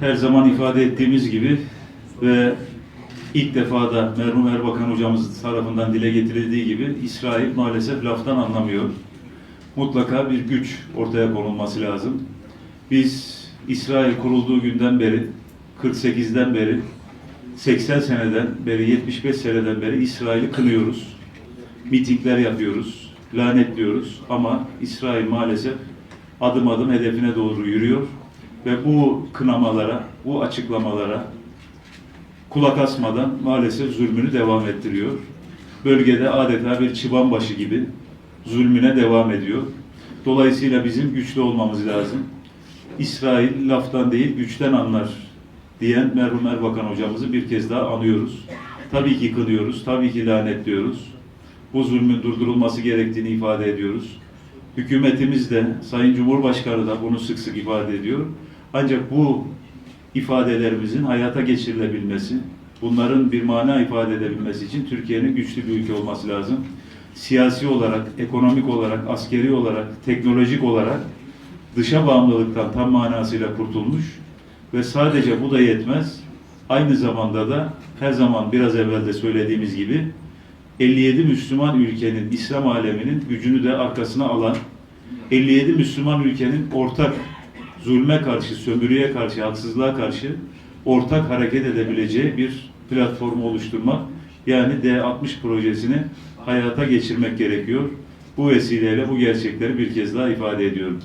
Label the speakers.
Speaker 1: her zaman ifade ettiğimiz gibi ve ilk defa da merhum Erbakan hocamız tarafından dile getirildiği gibi İsrail maalesef laftan anlamıyor. Mutlaka bir güç ortaya konulması lazım. Biz İsrail kurulduğu günden beri, 48'den beri, 80 seneden beri, 75 seneden beri İsrail'i kınıyoruz. Mitingler yapıyoruz, lanetliyoruz ama İsrail maalesef adım adım hedefine doğru yürüyor ve bu kınamalara, bu açıklamalara kulak asmadan maalesef zulmünü devam ettiriyor. Bölgede adeta bir çıban başı gibi zulmüne devam ediyor. Dolayısıyla bizim güçlü olmamız lazım. İsrail laftan değil güçten anlar diyen merhum Erbakan hocamızı bir kez daha anıyoruz. Tabii ki kınıyoruz, tabii ki lanetliyoruz. Bu zulmün durdurulması gerektiğini ifade ediyoruz. Hükümetimiz de, Sayın Cumhurbaşkanı da bunu sık sık ifade ediyor. Ancak bu ifadelerimizin hayata geçirilebilmesi, bunların bir mana ifade edebilmesi için Türkiye'nin güçlü bir ülke olması lazım. Siyasi olarak, ekonomik olarak, askeri olarak, teknolojik olarak dışa bağımlılıktan tam manasıyla kurtulmuş ve sadece bu da yetmez. Aynı zamanda da her zaman biraz evvel de söylediğimiz gibi 57 Müslüman ülkenin, İslam aleminin gücünü de arkasına alan 57 Müslüman ülkenin ortak zulme karşı, sömürüye karşı, haksızlığa karşı ortak hareket edebileceği bir platformu oluşturmak yani D60 projesini hayata geçirmek gerekiyor. Bu vesileyle bu gerçekleri bir kez daha ifade ediyorum.